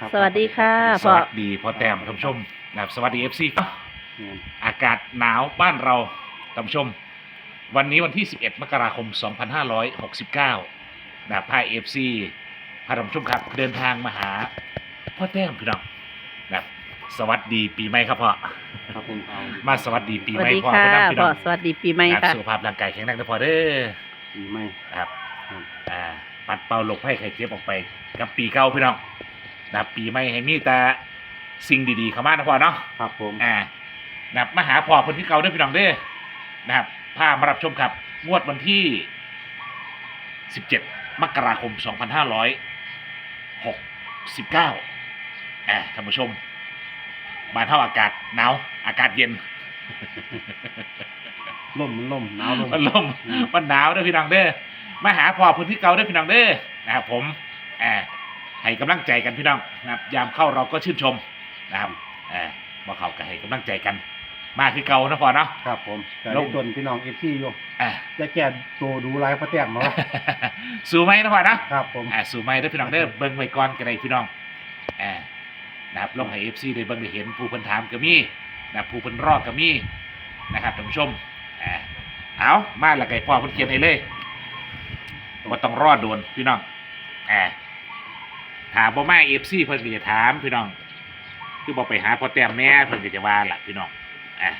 ครับสวัสดีค่ะสพ่อวัสดีพ่อแต้มท่านผู้ชมนะครับสวัสดีเอฟซีอืมอากาศหนาวบ้านเราท่านผู้ชม วันนี้วันที่ 11 มกราคม 2569นะครับพาเอฟซีพาท่านผู้ชมครับ เดินทางมาหาพ่อแต้มพี่น้องนะครับสวัสดีปีใหม่ครับพ่อครับผมเอามาสวัสดีปีสใหวัสม่ดีพ่อค่ะเพื่อนำพี่พ่น้อองสวัสดีปีใหม่นะครับค่ะ สุขภาพร่างกายแข็งแรงนะพ่อเด้อปีใหม่นะครับ ครับอ่าปัดเป่าโรคภัยไข้เจ็บออกไปกับปีเก่าพี่น้อง นะครับปีใหม่ให้มีแต่สิ่งดีๆเข้ามานะพ่อเนาะครับผมอ่านะครับมาหาพ่อคนที่เก่าด้วยพี่น้องเด้อนะครับพามารับชมครับ งวดวันที่ 17 มกราคม 2569อ่าท่านผู้ชมบ้านเท่าอากาศหนาวอากาศเย็น ล่มมันล่มหนาวลมมันลมมันหนาวเด้อพี่น้องเด้อมาหาพ่อพื้นที่เก่าเด้อพี่น้องเด้อนะครับผมอ่า ให้กำลังใจกันพี่น้องนะครับยามเข้าเราก็ชื่นชมนะครับอ่าบ่เข้าก็ให้กำลังใจกัน มาคือเก่านะพ่อเนาะ ครับผมแต่ล่ได้มตนพี่น้องเอฟซีอยู่อ่าจะแก่ตัวดูลายพระแต้มมาสู้ไหมนะพ่อนะครับผม อ่าสู้ไหมเด้อพี่น้องเด้อเบิ่งไว้ก่อนก็ได้พี่น้องอ่านะครับลงให้ FC ได้เบิ่งได้เห็นผู้เพิ่นถามก็มีนะครับผู้เพิ่นรอก็มีนะครับท่านผู้ชมอ่าเอามาและไก่พ่อเพิ่นเขียนให้เลยว่าต้องรอดโดนพี่น้องแอบ ถามบ่มาเอฟซีเพิ่นก็จะถามพี่น้อง คือบอกไปหาพ่อแต้มแม่เพิ่นก็จะว่าล่ะพี่น้องอะ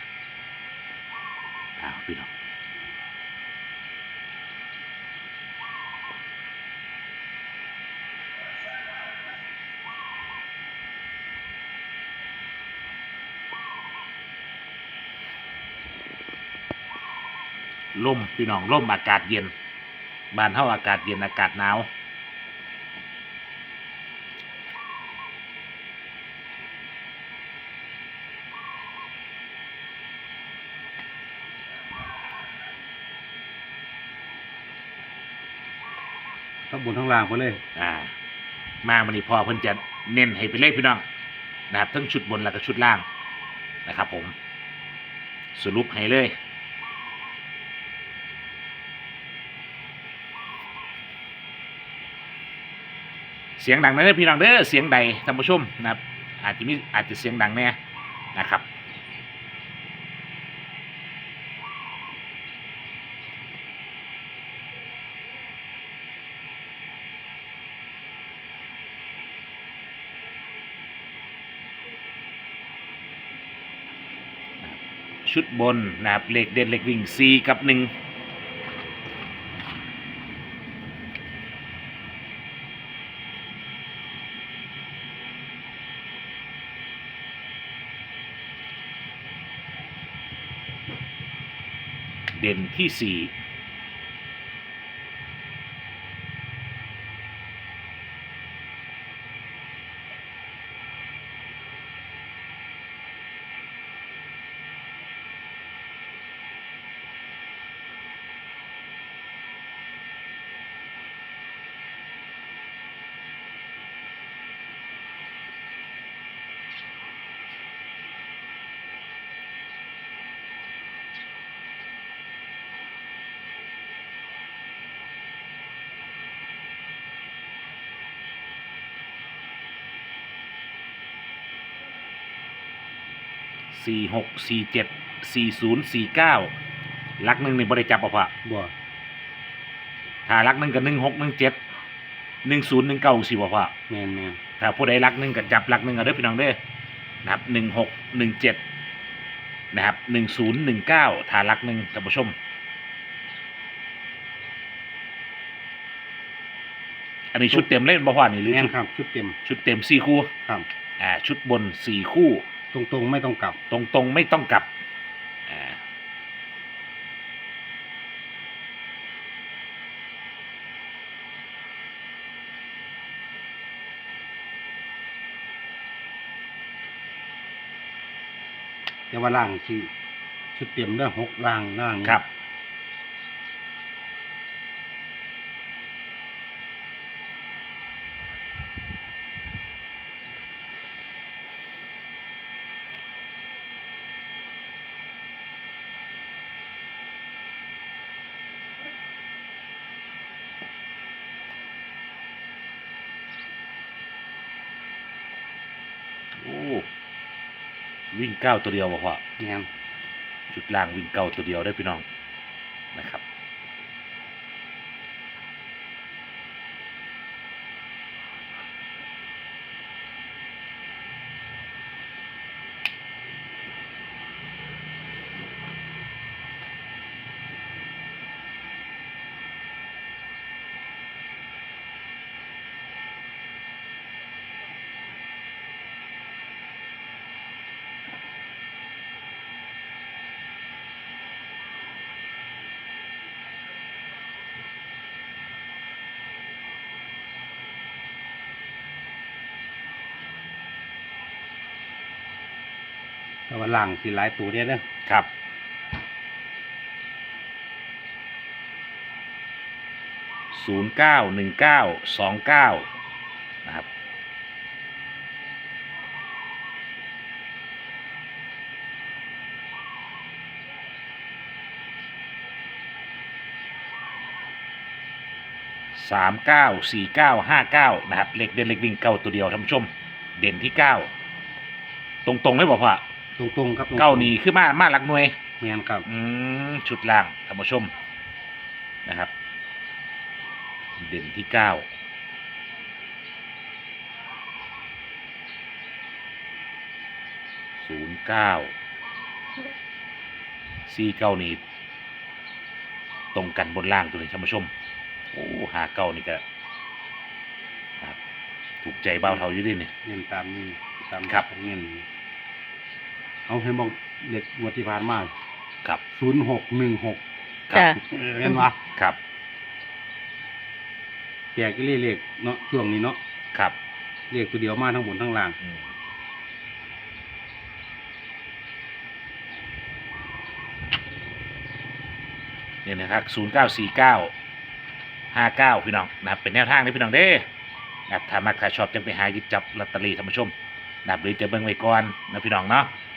อ้าวพี่น้องล่มพี่น้องล่มอากาศเย็น บ้านเฮาอากาศเย็นอากาศหนาว ทั้งบนทั้งล่างไปเลย อ่า มาวันนี้พอเพิ่นจะเน้นให้ไปเลยพี่น้องนะครับทั้งชุดบนแล้วก็ชุดล่างนะครับ ผม สรุปให้เลยเสียงดังนะเด้อพี่น้องเด้อเสียงใดท่านผู้ชมนะครับ อาจจะมีอาจจะเสียงดังแน่นะครับ ชุดบนนะครับเลขเด่นเลขวิ่งสี่กับหนึ่งเด่นที่ สี่สี่หกสี่เจ็ดสี่ศูนย์สี่เก้าลักหนึ่งในบริจับเอาพะบ่ ถ้าลักหนึ่งกับหนึ่งหกหนึ่งเจ็ดหนึ่งศูนย์หนึ่งเก้าสี่บ่พะแมนแมนถ้าผู้ใดลักหนึ่งก็จับลักหนึ่งเอาเด้อพี่น้องเด้อนะครับหนึ่งหกหนึ่งเจ็ดนะครับหนึ่งศูนย์หนึ่งเก้าถ้าลักหนึ่งท่านผู้ชม อันนี้ชุดเต็มเล่นบ่พ่อนี่หรือแมนชุดครับ ชุดเต็มชุดเต็มสี่คู่ ครับ อ่าชุดบนสี่คู่ ตรงตรงๆไม่ต้องกลับตรงตรงๆไม่ต้องกลับอ่าแต่ว่าล่างสิชุดเต็มเด้อหกล่างล่างครับ วิ่งเก้าตัวเดียวบ่พ่อแม่นชุดล่างวิ่งเก้าตัวเดียวได้อพี่น้องนะครับ แต่ว่าล่างสิหลายตัวเด้อเด้อครับ ศูนย์เก้าหนึ่งเก้าสองเก้านะครับ สามเก้าสี่เก้าห้าเก้านะครับ เลขเด่นเลขวิ่งเก้าตัวเดียวท่านผู้ชม เด่นที่เก้า ตรงๆเลยบอกว่า ตรงๆครับตรงๆเก้านี่คือมามาหลักหน่วย แม่นครับอืมชุดล่างท่านผู้ชมนะครับ เด่นที่เก้าศูนย์เก้าสี่เก้านี่ตรงกันบนล่างตัวนี้ท่านผู้ชม โอ้หาเก้านี่ก็นะครับถูกใจเบ้าเท่าอยู่ดิเนี่ยเงินตามนี้ตามครับเงิน เอาให้มองเด็กงวดที่ผ่านมาครับ ศูนย์หกหนึ่งหกครับค่ะ เห็นปะครับ แจกก็เรียกเนาะช่วงนี้เนาะครับเรียกตัวเดียวมาทั้งบนทั้งล่าง อืมเนี่ยนะครับศูนย์เก้าสี่เก้าห้าเก้าพี่น้องนะครับ เป็นแนวทางนี้พี่น้องเด้อนะครับถ้ามักถ้าชอบจังไปหาหยิบจับลอตเตอรี่ท่านผู้ชมนะครับหรือจะเบิ่งไว้ก่อนนะพี่น้องเนาะอ่า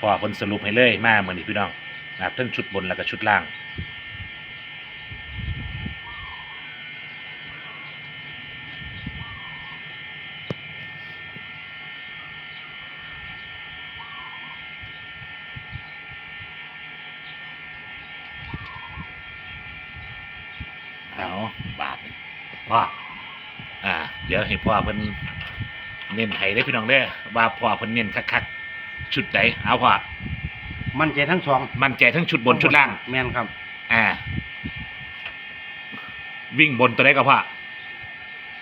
พอคนสรุปให้เลยมาเหมือนนี้พี่น้องนะครับทั้งชุดบนแล้วก็ชุดล่าง เอาบาทนี่พ่ออ่า เดี๋ยวให้พ่อเพิ่นเน้นให้ได้อพี่น้องเด้อว่าพ่อเพิ่นเน้นคักๆชุดใดเอาพ่อมั่นใจทั้งสองมั่นใจทั้งชุดบนชุดล่าง แม่นครับ อ่า วิ่งบนตัวใดก็พ่อ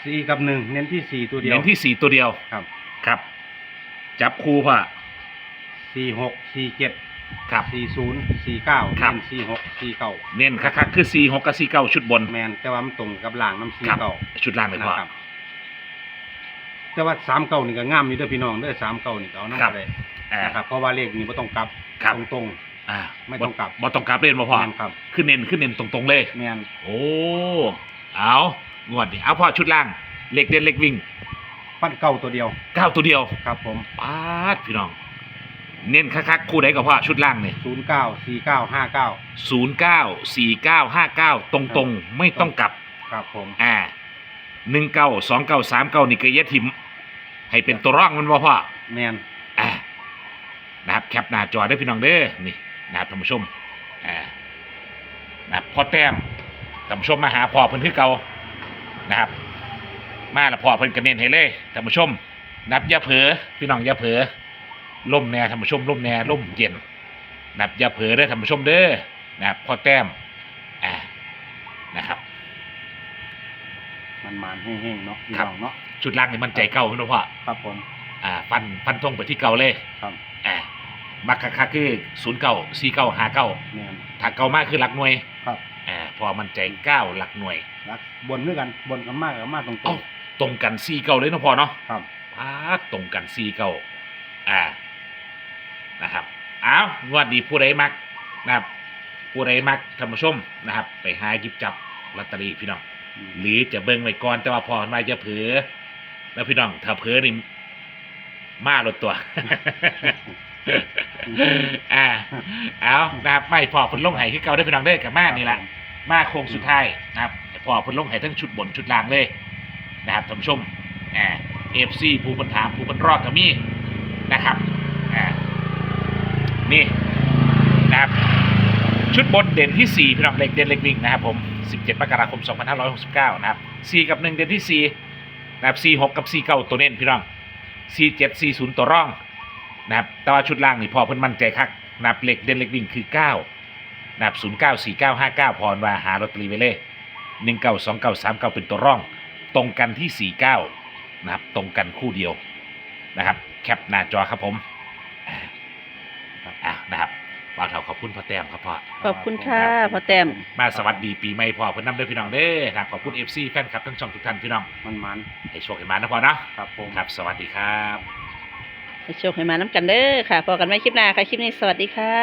สี่กับหนึ่งเน้นที่สี่ตัวเดียว เน้นที่สี่ตัวเดียวครับ ครับ จับคู่พ่อสี่หกสี่เจ็ดครับ สี่ศูนย์สี่เก้าครับ เน้นสี่หกสี่เก้าเน้นคักๆคือสี่หกกับสี่เก้าชุดบน แมนแต่ว่ามันตรงกับล่างน้ำสี่ครับ เก้าชุดล่างเลยพ่อนะครับ แต่ว่าสามเก้านี่ก็งามอยู่เด้อพี่น้องเด้อสามเก้านี่ก็เอานั่นครับก็ได้อ่านะครับเพราะว่าเลขนี้ไม่ต้องกลับครับ ตรง อ่าไม่ต้องกลับ บ่ต้องกลับเล่นบ่ๆพ่อแมนครับขึ้นเน้นขึ้นเน้นตรงๆเลย แมนโอ้ เอางวดนี่เอาพ่อชุดล่าง เล็กเด่นเล็กวิ่งปั้นเก้าตัวเดียวเก้าตัวเดียวครับผมปาดพี่น้อง เน้นคักๆคู่ใดกับพ่อชุดล่างเนี่ยศูนย์เก้าสี่เก้าห้าเก้าศูนย์เก้าสี่เก้าห้าเก้าตรงๆ ไม่ต้องกลับ ครับผม อ่าหนึ่งเก้าสองเก้าสามเก้านี่ก็อยะทิม ให้เป็นตัวร่องมันบ่พ่อแมนอ่านะครับแคปหน้าจอได้พี่น้องเด้อนี่นะครับท่านผู้ชมอ่านะครับพ่อแต้มท่านผู้ชมมาหาพ่อเพิ่นคือเก่านะครับ มาและพ่อเพิ่นกระเน้นให้เลยท่านผู้ชมนับอย่าเผลอพี่น้องอย่าเผลอล่มแน่ท่านผู้ชมล่มแน่ล่มเย็นนับอย่าเผลอเด้อท่านผู้ชมเด้อนะครับพ่อแต้มอ่านะครับมันมานๆแห้งๆเนาะพี่ครับน้องเนาะ ชุดล่างนี่มันใจเก่าพี่น้องพ่อครับผม อ่าฟันฟันทงไปที่เก่าเลยครับ อ่ามักคักๆคือศูนย์เก่าสี่เก้าห้าเก้าแมนถ้าเก่ามากคือหลักหน่วยครับ อ่าพอมันใจเก้าหลักหน่วยรักบนด้วยกันบนกันมากกับมากตรงเอ้าตรงกันสี่เก้าเลยเนาะพอเนาะๆครับ พาดตรงกันสี่เก้าอ่านะครับอ้าวงวดนี้ผู้ใดมักนะครับผู้ใดมักท่านผู้ชมนะครับ ไปหาหยิบจับลอตเตอรี่พี่น้องหรือจะเบิ่งไว้ก่อนแต่ว่าพอมาจะเผลอ แล้วพี่น้องถ้าเผลอนี่มาลดตัว อ่า เอานะครับไม่พอผลลงไห้ที่เก่าได้พี่น้องเด้อกับมานี่แหละมาโค้งสุดท้ายนะครับพอผลลงไห้ทั้งชุดบนชุดล่างเลย นะครับท่านผู้ชมอ่าเอฟซีผู้ปัญหามผู้ปันรอดก็มีนะครับอ่านี่นะครับชุดบนเด่นที่ 4พี่น้องเล็กเด่นเล็กวิ่งนะครับผม 17มกราคม 2569 นะครับ 4 กับ 1 เด่นที่ 4 นะครับ46กับ49ตัวเน้นพี่น้อง47 40ตัวร่องนะครับแต่ว่าชุดล่างนี่พอเพิ่นมั่นใจคักนะครับเหล็กเด่นเล็กวิ่งคือ9นะครับ09 49 59พรว่าหาลอตเตอรี่ไว้เลย19 29 39เป็นตัวร่อง ตรงกันที่49นะครับตรงกันคู่เดียวนะครับ แคปหน้าจอครับผมอ่านะครับ บ่าวเท่าขอบคุณพ่อแต้มครับพ่อ ขอบคุณค่ะพ่อแต้ม มาสวัสดีปีใหม่พ่อเพื่อนนำด้วยพี่น้องเด้อนะครับขอบคุณ FC แฟนคลับทั้งช่องทุกท่านพี่น้อง มันมันให้โชคให้มานะพ่อเนาะๆครับผมครับ สวัสดีครับ ให้โชคให้มาน้ำกันเด้อค่ะพอกันไม่คลิปหน้าค่ะ คลิปนี้สวัสดีค่ะ